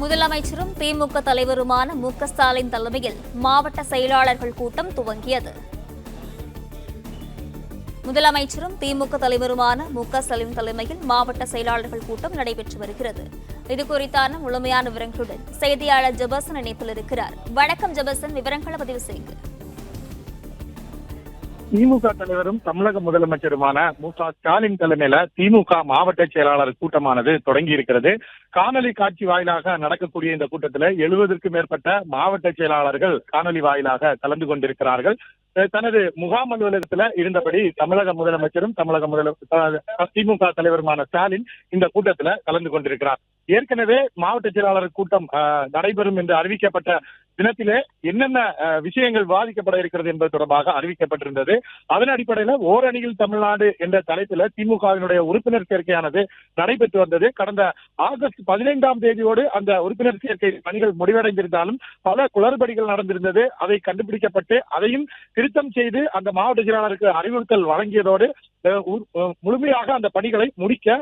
முதலமைச்சரும் திமுக தலைவருமான மு க ஸ்டாலின் தலைமையில் மாவட்ட செயலாளர்கள் கூட்டம் துவங்கியது. முதலமைச்சரும் திமுக தலைவருமான மு க ஸ்டாலின் தலைமையில் மாவட்ட செயலாளர்கள் கூட்டம் நடைபெற்று வருகிறது. இது குறித்தான முழுமையான விவரங்களுடன் செய்தியாளர் ஜபசன் இணைப்பில் இருக்கிறார். வணக்கம் ஜபசன் விவரங்களை பதிவு செய்யுங்க திமுக தலைவரும் தமிழக முதலமைச்சருமான மு க ஸ்டாலின் தலைமையில திமுக மாவட்ட செயலாளர் கூட்டமானது தொடங்கி இருக்கிறது. காணொலி காட்சி வாயிலாக நடக்கக்கூடிய இந்த கூட்டத்தில் எழுபதற்கும் மேற்பட்ட மாவட்ட செயலாளர்கள் காணொலி வாயிலாக கலந்து கொண்டிருக்கிறார்கள். தனது முகாம் அலுவலகத்துல இருந்தபடி தமிழக முதலமைச்சரும் தமிழக முதல திமுக தலைவருமான ஸ்டாலின் இந்த கூட்டத்துல கலந்து கொண்டிருக்கிறார். ஏற்கனவே மாவட்ட செயலாளர் கூட்டம் அஹ், நடைபெறும் என்று அறிவிக்கப்பட்ட தினத்திலே என்னென்ன விஷயங்கள் பாதிக்கப்பட இருக்கிறது என்பது தொடர்பாக அறிவிக்கப்பட்டிருந்தது. அதன் அடிப்படையில் ஓரணியில் தமிழ்நாடு என்ற தலைப்பில் திமுகவினுடைய உறுப்பினர் சேர்க்கையானது நடைபெற்று வந்தது. கடந்த ஆகஸ்ட் பதினைந்தாம் தேதியோடு அந்த உறுப்பினர் சேர்க்கை பணிகள் முடிவடைந்திருந்தாலும் பல குளறுபடிகள் நடந்திருந்தது. அதை கண்டுபிடிக்கப்பட்டு அதையும் திருத்தம் செய்து அந்த மாவட்ட செயலாளருக்கு அறிவுறுத்தல் வழங்கியதோடு முழுமையாக அந்த பணிகளை முடிக்க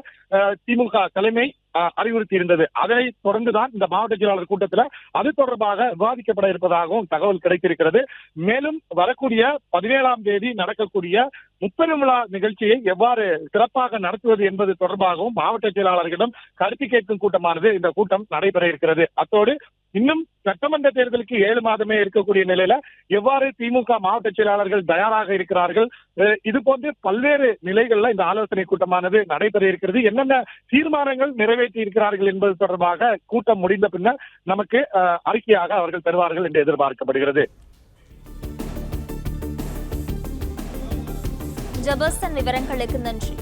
திமுக தலைமை அறிவுறுத்தி இருந்தது அதனை தொடர்ந்துதான் இந்த மாவட்ட செயலாளர் கூட்டத்தில் அது தொடர்பாக விவாதிக்கப்பட இருப்பதாகவும் தகவல் கிடைத்திருக்கிறது. மேலும் வரக்கூடிய பதினேழாம் தேதி நடக்கக்கூடிய முப்பெரும் விழா நிகழ்ச்சியை எவ்வாறு சிறப்பாக நடத்துவது என்பது தொடர்பாகவும் மாவட்ட செயலாளர்களிடம் கருத்து கேட்கும் கூட்டமானது இந்த கூட்டம் நடைபெற இருக்கிறது. அத்தோடு இன்னும் சட்டமன்ற தேர்தலுக்கு ஏழு மாதமே இருக்கக்கூடிய நிலையில எவ்வாறு திமுக மாவட்ட செயலாளர்கள் தயாராக இருக்கிறார்கள்? இது போன்று பல்வேறு நிலைகள்ல இந்த ஆலோசனை கூட்டமானது நடைபெற இருக்கிறது. என்னென்ன தீர்மானங்கள் நிறைவேற்றி இருக்கிறார்கள் என்பது தொடர்பாக கூட்டம் முடிந்த பின்னர் நமக்கு அஹ், அறிக்கையாக அவர்கள் தருவார்கள் என்று எதிர்பார்க்கப்படுகிறது. ஜெபசன் விவரங்களுக்கு நன்றி.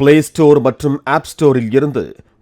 பிளே ஸ்டோர் மற்றும் ஆப் ஸ்டோரில் இருந்து